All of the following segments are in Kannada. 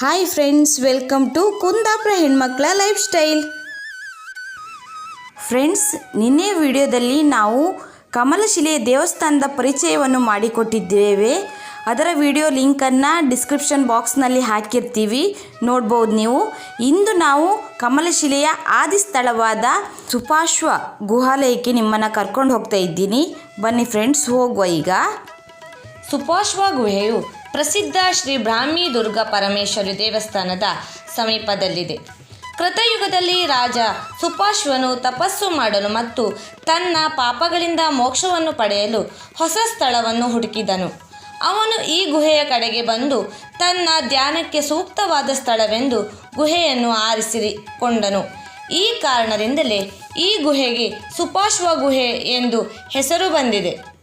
Hi friends welcome to Kundapura ಹೆಣ್ಮಕ್ಳ ಲೈಫ್ ಸ್ಟೈಲ್ ಫ್ರೆಂಡ್ಸ್ ನಿನ್ನೆ ವಿಡಿಯೋದಲ್ಲಿ ನಾವು ಕಮಲಶಿಲೆಯ ದೇವಸ್ಥಾನದ ಪರಿಚಯವನ್ನು ಮಾಡಿಕೊಟ್ಟಿದ್ದೇವೆ. ಅದರ ವಿಡಿಯೋ ಲಿಂಕನ್ನು ಡಿಸ್ಕ್ರಿಪ್ಷನ್ ಬಾಕ್ಸ್ನಲ್ಲಿ ಹಾಕಿರ್ತೀವಿ. ನೋಡ್ಬೋದು ನೀವು. ಇಂದು ನಾವು ಕಮಲಶಿಲೆಯ ಆದಿ ಸ್ಥಳವಾದ ಸುಪಾಶ್ವ ಗುಹಾಲಯಕ್ಕೆ ನಿಮ್ಮನ್ನು ಕರ್ಕೊಂಡು ಹೋಗ್ತಾ ಇದ್ದೀನಿ. ಬನ್ನಿ ಫ್ರೆಂಡ್ಸ್ ಹೋಗುವ ಈಗ. ಸುಪಾಶ್ವ ಗುಹೆಯು ಪ್ರಸಿದ್ಧ ಶ್ರೀ ಬ್ರಾಹ್ಮಿ ದುರ್ಗಾ ಪರಮೇಶ್ವರಿ ದೇವಸ್ಥಾನದ ಸಮೀಪದಲ್ಲಿದೆ. ಕೃತಯುಗದಲ್ಲಿ ರಾಜ ಸುಪಾಶ್ವನು ತಪಸ್ಸು ಮಾಡಲು ಮತ್ತು ತನ್ನ ಪಾಪಗಳಿಂದ ಮೋಕ್ಷವನ್ನು ಪಡೆಯಲು ಹೊಸ ಸ್ಥಳವನ್ನು ಹುಡುಕಿದನು. ಅವನು ಈ ಗುಹೆಯ ಕಡೆಗೆ ಬಂದು ತನ್ನ ಧ್ಯಾನಕ್ಕೆ ಸೂಕ್ತವಾದ ಸ್ಥಳವೆಂದು ಗುಹೆಯನ್ನು ಆರಿಸಿಕೊಂಡನು. ಈ ಕಾರಣದಿಂದಲೇ ಈ ಗುಹೆಗೆ ಸುಪಾಶ್ವ ಗುಹೆ ಎಂದು ಹೆಸರು ಬಂದಿದೆ.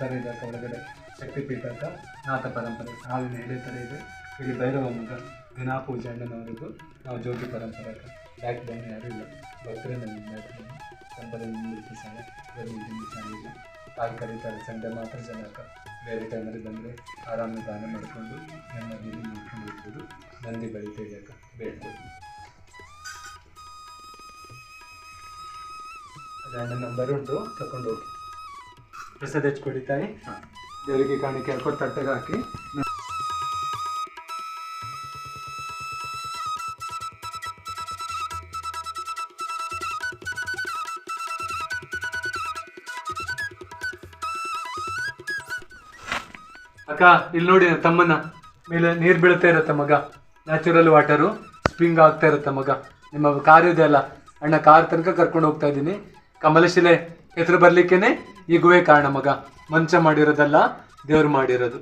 ಸರ್ಪ ಇದೆ ಒಳಗಡೆ ಒಳಗಡೆ ಅಂತ ನಾಥ ಪರಂಪರೆ ಸಾವಿನ ಎಡೆ ಇದೆ. ಇಲ್ಲಿ ಭೈರವ ಮಗ ದಿನಾ ಪೂಜೆ ಅಣ್ಣನವರೆಗೂ ನಾವು ಜೋಗಿ ಪರಂಪರೆ ಬ್ಯಾಕ್ ಬೋನ್ ಯಾರೂ ಇಲ್ಲ. ಭಕ್ತರೇ ನಮಗೆ ಬ್ಯಾಕ್ ಬೋನ್ ಸಂಪದ ಸಹ ಬೇರೆ ಇಲ್ಲ ಹಾಲು ಕರೀತಾರೆ. ಸಂಡೆ ಮಾತ್ರ ಜನಕ. ಬೇರೆ ಟೈಮಲ್ಲಿ ಬಂದರೆ ಆರಾಮ ದಾನ ಮಾಡಿಕೊಂಡು ನೆಮ್ಮದಿಯಲ್ಲಿ ನೋಡ್ಕೊಂಡು ಇರ್ಬೋದು. ನಂದಿ ಬಳಿ ತೆಗಿಯಕ ಬೇಡ್ಬೋದು ಅಣ್ಣ ನಂಬರ್ ಉಂಟು. ತಗೊಂಡು ಹೋಗಿ. ಪ್ರಸಾದ ಹಚ್ಕೊಡಿ ತಾಯಿ ದೇವರಿಗೆ ಕಾಣಿಕೆ ಹಾಕೊಂಡು ತಟ್ಟೆಗೆ ಹಾಕಿ. ಅಕ್ಕ ಇಲ್ಲಿ ನೋಡಿ ತಮ್ಮನ್ನ ತಮ್ಮನ. ಮೇಲೆ ನೀರು ಬೀಳ್ತಾ ಇರತ್ತೆ ಮಗ. ನ್ಯಾಚುರಲ್ ವಾಟರು ಸ್ಪ್ರಿಂಗ್ ಆಗ್ತಾ ಇರುತ್ತೆ ಮಗ. ನಿಮ್ಮ ಕಾರ್ ಇದೆ ಅಲ್ಲ. ಅಣ್ಣ ಕಾರ್ ತನಕ ಕರ್ಕೊಂಡು ಹೋಗ್ತಾ ಇದ್ದೀನಿ. ಕಮಲಶಿಲೆ ಹೆಸರು ಬರ್ಲಿಕ್ಕೇನೆ? ಈ ಗುಹೆ ಕಾರಣ ಮಗ. ಮಂಚ ಮಾಡಿರೋದಲ್ಲ ದೇವ್ರು ಮಾಡಿರೋದು.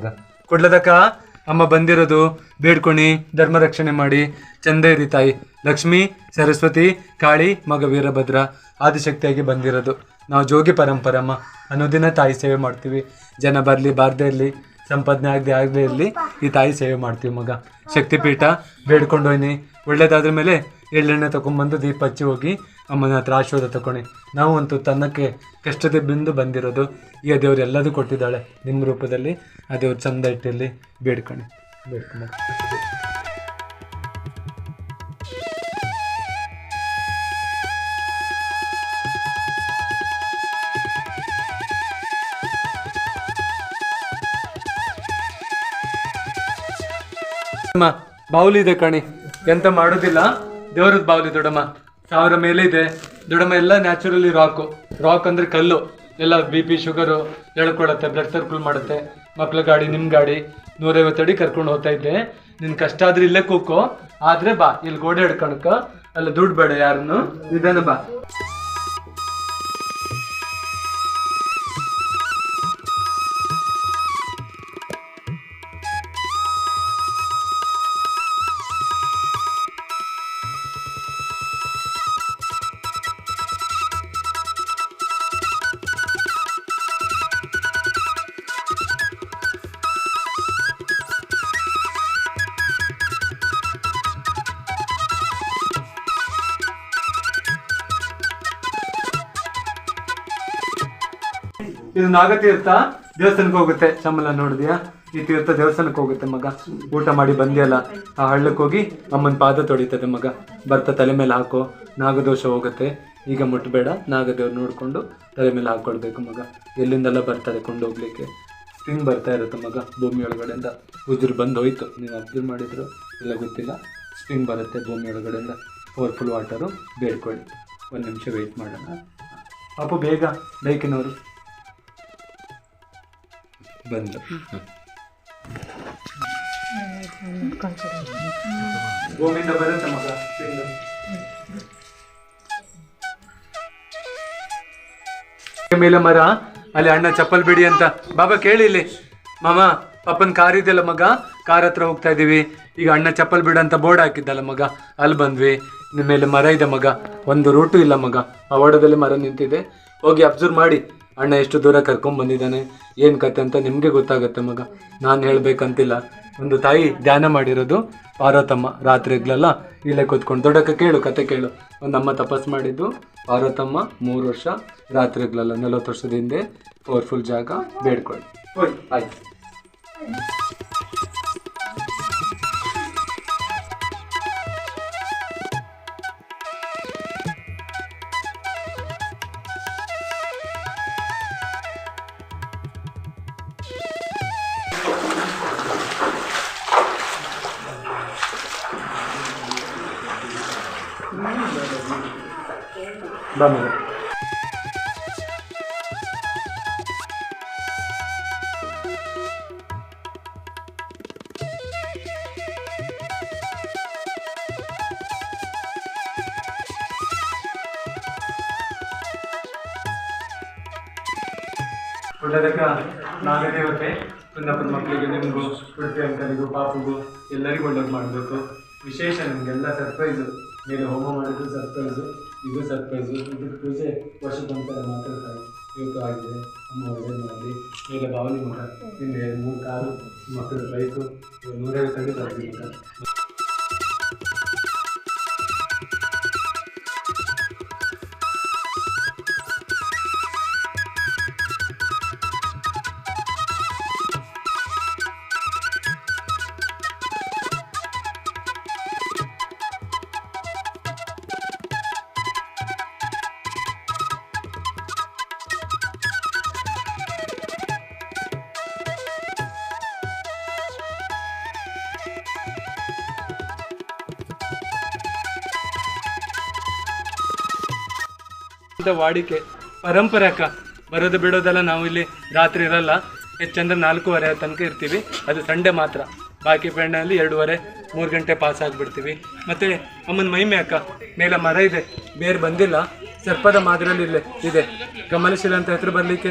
ಮಗ ಕೊಡ್ಲದಕ್ಕ, ಅಮ್ಮ ಬಂದಿರೋದು, ಬೇಡ್ಕೊಣಿ, ಧರ್ಮ ರಕ್ಷಣೆ ಮಾಡಿ. ಚಂದ ಇರಿ ತಾಯಿ. ಲಕ್ಷ್ಮಿ, ಸರಸ್ವತಿ, ಕಾಳಿ, ಮಗ ವೀರಭದ್ರ, ಆದಿಶಕ್ತಿಯಾಗಿ ಬಂದಿರೋದು. ನಾವು ಜೋಗಿ ಪರಂಪರಮ್ಮ ಅನ್ನೋದಿನ ತಾಯಿ ಸೇವೆ ಮಾಡ್ತೀವಿ. ಜನ ಬರಲಿ, ಬಾರದೇ ಇರಲಿ, ಸಂಪಾದನೆ ಆಗದೆ ಆಗದೆ ಇರಲಿ, ಈ ತಾಯಿ ಸೇವೆ ಮಾಡ್ತೀವಿ ಮಗ. ಶಕ್ತಿಪೀಠ, ಬೇಡ್ಕೊಂಡು ಹೋಯ್ನಿ. ಒಳ್ಳೇದಾದ್ರ ಮೇಲೆ ಎಳ್ಳೆಣ್ಣೆ ತೊಗೊಂಬಂದು ದೀಪ ಹಚ್ಚಿ ಹೋಗಿ ಅಮ್ಮನ ಹತ್ರ ಆಶೀರ್ವಾದ ತಗೊಳ್ಳಿ ನಾವು ಅಂತೂ ತನ್ನಕ್ಕೆ ಕಷ್ಟದ ಬಿಂದು ಬಂದಿರೋದು ಈಗ ದೇವ್ರು ಎಲ್ಲದೂ ಕೊಟ್ಟಿದ್ದಾಳೆ. ನಿಮ್ಮ ರೂಪದಲ್ಲಿ ಆ ದೇವ್ರು ಚಂದ ಇಟ್ಟಿರಲಿ. ಬೇಡ್ಕೊಳ್ಳಿ ಬೇಡ್ಕೊಂಡು ಅಮ್ಮ, ಬಾವುಲಿ ಇದೆ ಕಣಿ. ಎಂತ ಮಾಡೋದಿಲ್ಲ. ದೇವರದ ಬಾವುಲಿ ದೊಡ್ಡಮ್ಮ. ಸಾವಿರ ಮೇಲೆ ಇದೆ. ದೊಡ್ಡಮ್ಮ ಎಲ್ಲ ನ್ಯಾಚುರಲಿ ರಾಕು ರಾಕ್ ಅಂದ್ರೆ ಕಲ್ಲು. ಎಲ್ಲ ಬಿ ಪಿ ಶುಗರು ಎಳ್ಕೊಳತ್ತೆ ಬ್ಲಡ್ ಸರ್ಕುಲ್ ಮಾಡುತ್ತೆ. ಮಕ್ಳ ಗಾಡಿ ನಿಮ್ಮ ಗಾಡಿ. ನೂರೈವತ್ತು ಅಡಿ ಕರ್ಕೊಂಡು ಹೋಗ್ತಾ ಇದ್ದೆ. ನಿನ್ ಕಷ್ಟ ಆದ್ರೆ ಇಲ್ಲೇ ಕೂಕೋ. ಆದ್ರೆ ಬಾ, ಇಲ್ಲಿ ಗೋಡೆ ಹಿಡ್ಕೊಳಕ ಅಲ್ಲ, ದುಡ್ಡು ಬೇಡ ಯಾರನ್ನು. ನಿಧಾನ ಬಾ. ಇದು ನಾಗತೀರ್ಥ ದೇವಸ್ಥಾನಕ್ಕೆ ಹೋಗುತ್ತೆ. ಶಮಲ ನೋಡಿದ್ಯಾ? ಈ ತೀರ್ಥ ದೇವಸ್ಥಾನಕ್ಕೆ ಹೋಗುತ್ತೆ ಮಗ. ಊಟ ಮಾಡಿ ಬಂದಿಯಲ್ಲ, ಆ ಹಳ್ಳಕ್ಕೆ ಹೋಗಿ ಅಮ್ಮನ ಪಾದ ತೊಳಿತದೆ ಮಗ. ಬರ್ತಾ ತಲೆ ಮೇಲೆ ಹಾಕೋ, ನಾಗದೋಷ ಹೋಗುತ್ತೆ. ಈಗ ಮುಟ್ಟಬೇಡ ನಾಗದೇವ್ರು ನೋಡಿಕೊಂಡು ತಲೆ ಮೇಲೆ ಹಾಕೊಳ್ಬೇಕು ಮಗ. ಎಲ್ಲಿಂದೆಲ್ಲ ಬರ್ತಾರೆ ಕೊಂಡೋಗ್ಲಿಕ್ಕೆ? ಸ್ಪ್ರಿಂಗ್ ಬರ್ತಾ ಇರುತ್ತೆ ಮಗ ಭೂಮಿ ಒಳಗಡೆಯಿಂದ. ಉದುರು ಬಂದು ಹೋಯ್ತು. ನೀವು ಅಬ್ಸರ್ವ್ ಮಾಡಿದ್ರು? ಇಲ್ಲ, ಗೊತ್ತಿಲ್ಲ. ಸ್ಪ್ರಿಂಗ್ ಬರುತ್ತೆ ಭೂಮಿ ಒಳಗಡೆಯಿಂದ. ಪವರ್ಫುಲ್ ವಾಟರು ಬೇಡ್ಕೊಳ್ಳಿ. ಒಂದು ನಿಮಿಷ ವೆಯ್ಟ್ ಮಾಡೋಣ. ಪಾಪ, ಬೇಗ ಬೈಕಿನವರು. ಬಂದು. ಭೂಮಿಯಿಂದ ಬರುತ್ತೆ ಮಗ. ಮೇಲೆ ಮರ ಅಲ್ಲಿ ಅಣ್ಣ ಚಪ್ಪಲ್ ಬಿಡಿ ಅಂತ. ಬಾಬಾ ಕೇಳಿ ಇಲ್ಲಿ. ಮಾಮ ಪಪ್ಪನ್ ಕಾರ್ ಇದೆಯಲ್ಲ ಮಗ? ಕಾರ್ ಹತ್ರ ಹೋಗ್ತಾ ಇದೀವಿ. ಈಗ ಅಣ್ಣ ಚಪ್ಪಲ್ ಬಿಡ ಅಂತ ಬೋರ್ಡ್ ಹಾಕಿದ್ದಲ್ಲ ಮಗ. ಅಲ್ಲಿ ಬಂದ್ವಿ. ನಿಮ್ಮ ಮೇಲೆ ಮರ ಇದೆ ಮಗ. ಒಂದು ರೂಟು ಇಲ್ಲ ಮಗ. ಪವಾಡದಲ್ಲಿ ಮರ ನಿಂತಿದೆ. ಹೋಗಿ ಅಬ್ಸರ್ವ್ ಮಾಡಿ. ಅಣ್ಣ ಎಷ್ಟು ದೂರ ಕರ್ಕೊಂಡ್ ಬಂದಿದ್ದಾನೆ? ಏನ್ ಕತೆ ಅಂತ ನಿಮಗೆ ಗೊತ್ತಾಗುತ್ತೆ ಮಗ. ನಾನು ಹೇಳಬೇಕಂತಿಲ್ಲ. ಒಂದು ತಾಯಿ ಧ್ಯಾನ ಮಾಡಿರೋದು ಪಾರ್ವತಮ್ಮ ರಾತ್ರಿಗ್ಲೆಲ್ಲ ಇಲ್ಲೇ ಕೂತ್ಕೊಂಡು. ದೊಡ್ಡಕ್ಕ ಕೇಳು ಕತೆ ಕೇಳು. ಒಂದು ಅಮ್ಮ ತಪಸ್ ಮಾಡಿದ್ದು ಪಾರ್ವತಮ್ಮ ಮೂರು ವರ್ಷ ರಾತ್ರಿಗ್ಲೆಲ್ಲ ನಲವತ್ತು ವರ್ಷದ ಹಿಂದೆ ಪವರ್ಫುಲ್ ಜಾಗ ಬೇಡ್ಕೊಳ್ಳಿ. ಆಯ್ತು. ಮಗ ಒಳ್ಳೆದಕ್ಕ ನಾಗದೇವತೆ ಕುಂದಾಪುರ ಮಕ್ಕಳಿಗೆ ನಿಮಗೂ ಉಡುಪಿ ಅಂಕಲಿಗೂ ಪಾಪುಗೂ ಎಲ್ಲರಿಗೂ ಒಳ್ಳೇದು ಮಾಡಬೇಕು. ವಿಶೇಷ ನಿಮಗೆಲ್ಲ ಸರ್ಪ್ರೈಸು ಮೇಲೆ ಹೋಮ ಮಾಡಿದ್ದು ಸರ್ಪ್ರೈಸು ಇದು ಸರ್ಪ್ರೈಸು ಇದು ಪೂಜೆ ವರ್ಷಕ್ಕೊಂದ್ಸಲ ಮಾತಾಡ್ತಾರೆ ಇವತ್ತು ಆಗಿದೆ ಅಮ್ಮ ಒಳ್ಳೇದು ಮಾಡಲಿ ಮೇಲೆ ಭಾವನೆ ಮಗ ನಿನ್ನೆ ಮೂರು ಕಾರು ಮಕ್ಕಳು ಬೈಕು ನೂರೈವತ್ತು ಅಡಿ ಬರ್ತೀವಿ ಮಗ ವಾಡಿಕೆ ಪರಂಪರೆ ಅಕ್ಕ. ಬರೋದು ಬಿಡೋದೆಲ್ಲ ನಾವು ಇಲ್ಲಿ ರಾತ್ರಿ ಇರಲ್ಲ. ಹೆಚ್ಚಂದ್ರೆ ನಾಲ್ಕೂವರೆ ತನಕ ಇರ್ತೀವಿ. ಅದು ಸಂಡೆ ಮಾತ್ರ. ಬಾಕಿ ಪೆಂಡಲ್ಲಿ ಎರಡೂವರೆ, ಮೂರು ಗಂಟೆ ಪಾಸ್ ಆಗಿಬಿಡ್ತೀವಿ. ಮತ್ತು ಅಮ್ಮನ ಮಹಿಮೆ ಅಕ್ಕ. ಮೇಲೆ ಮರ ಇದೆ. ಬೇರೆ ಬಂದಿಲ್ಲ. ಸರ್ಪದ ಮಾದರಿಯಲ್ಲಿ ಇಲ್ಲೇ ಇದೆ. ಕಮಲಶಿಲ ಅಂತ ಹೆಸರು ಬರಲಿಕ್ಕೇ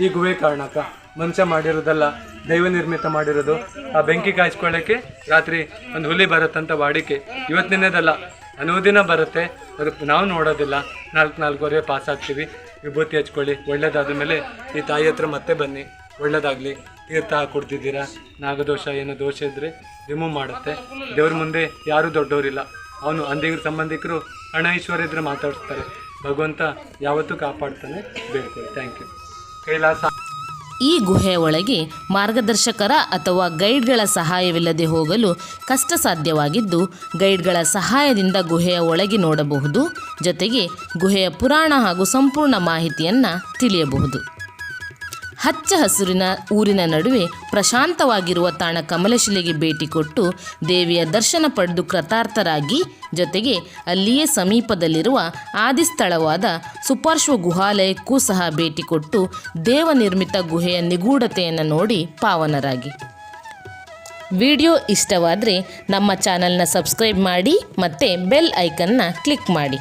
ಈ ಗುಹೆ ಕಾರಣ ಅಕ್ಕ. ಮನುಷ್ಯ ಮಾಡಿರೋದಲ್ಲ, ದೈವ ನಿರ್ಮಿತ ಮಾಡಿರೋದು. ಆ ಬೆಂಕಿ ಕಾಯಿಸ್ಕೊಳ್ಳೋಕ್ಕೆ ರಾತ್ರಿ ಒಂದು ಹುಲಿ ಬರುತ್ತಂತ ವಾಡಿಕೆ. ಇವತ್ತಿನದಲ್ಲ. ಅನುದಿನ ಬರುತ್ತೆ. ಅದು ನಾವು ನೋಡೋದಿಲ್ಲ. ನಾಲ್ಕು ನಾಲ್ಕುವರೆ ಪಾಸ್ ಆಗ್ತೀವಿ. ವಿಭೂತಿ ಹಚ್ಕೊಳ್ಳಿ. ಒಳ್ಳೇದಾದ ಮೇಲೆ ಈ ತಾಯಿ ಹತ್ರ ಮತ್ತೆ ಬನ್ನಿ. ಒಳ್ಳೇದಾಗಲಿ. ತೀರ್ಥ ಕೊಡ್ತಿದ್ದೀರಾ? ನಾಗದೋಷ, ಏನೋ ದೋಷ ಇದ್ದರೆ ರಿಮೂವ್ ಮಾಡುತ್ತೆ. ದೇವ್ರ ಮುಂದೆ ಯಾರೂ ದೊಡ್ಡವರಿಲ್ಲ. ಅವನು ಅಂದಿಗರ ಸಂಬಂಧಿಕರು ಹಣ ಐಶ್ವರ್ಯ ಇದ್ದರೆ ಮಾತಾಡ್ತಾರೆ ಭಗವಂತ ಯಾವತ್ತೂ ಕಾಪಾಡ್ತಾನೆ ಬೇಡ್ಕೊಳ್ಳಿ ಥ್ಯಾಂಕ್ ಯು ಕೈಲಾಸ ಈ ಗುಹೆಯ ಒಳಗೆ ಮಾರ್ಗದರ್ಶಕರ ಅಥವಾ ಗೈಡ್ಗಳ ಸಹಾಯವಿಲ್ಲದೆ ಹೋಗಲು ಕಷ್ಟ ಸಾಧ್ಯವಾಗಿದ್ದು ಗೈಡ್ಗಳ ಸಹಾಯದಿಂದ ಗುಹೆಯ ಒಳಗೆ ನೋಡಬಹುದು, ಜೊತೆಗೆ ಗುಹೆಯ ಪುರಾಣ ಹಾಗೂ ಸಂಪೂರ್ಣ ಮಾಹಿತಿಯನ್ನು ತಿಳಿಯಬಹುದು. ಹಚ್ಚ ಹಸುರಿನ ಊರಿನ ನಡುವೆ ಪ್ರಶಾಂತವಾಗಿರುವ ತಾಣ ಕಮಲಶಿಲೆಗೆ ಭೇಟಿ ಕೊಟ್ಟು ದೇವಿಯ ದರ್ಶನ ಪಡೆದು ಕೃತಾರ್ಥರಾಗಿ ಜೊತೆಗೆ ಅಲ್ಲಿಯೇ ಸಮೀಪದಲ್ಲಿರುವ ಆದಿಸ್ಥಳವಾದ ಸುಪಾರ್ಶ್ವ ಗುಹಾಲಯಕ್ಕೂ ಸಹ ಭೇಟಿ ಕೊಟ್ಟು ದೇವನಿರ್ಮಿತ ಗುಹೆಯ ನಿಗೂಢತೆಯನ್ನು ನೋಡಿ ಪಾವನರಾಗಿ. ವಿಡಿಯೋ ಇಷ್ಟವಾದರೆ ನಮ್ಮ ಚಾನಲ್ನ ಸಬ್ಸ್ಕ್ರೈಬ್ ಮಾಡಿ ಮತ್ತು ಬೆಲ್ ಐಕನ್ನ ಕ್ಲಿಕ್ ಮಾಡಿ.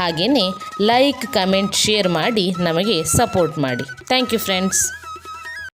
ಹಾಗೆಯೇ ಲೈಕ್ ಕಮೆಂಟ್ ಶೇರ್ ಮಾಡಿ ನಮಗೆ ಸಪೋರ್ಟ್ ಮಾಡಿ. Thank you friends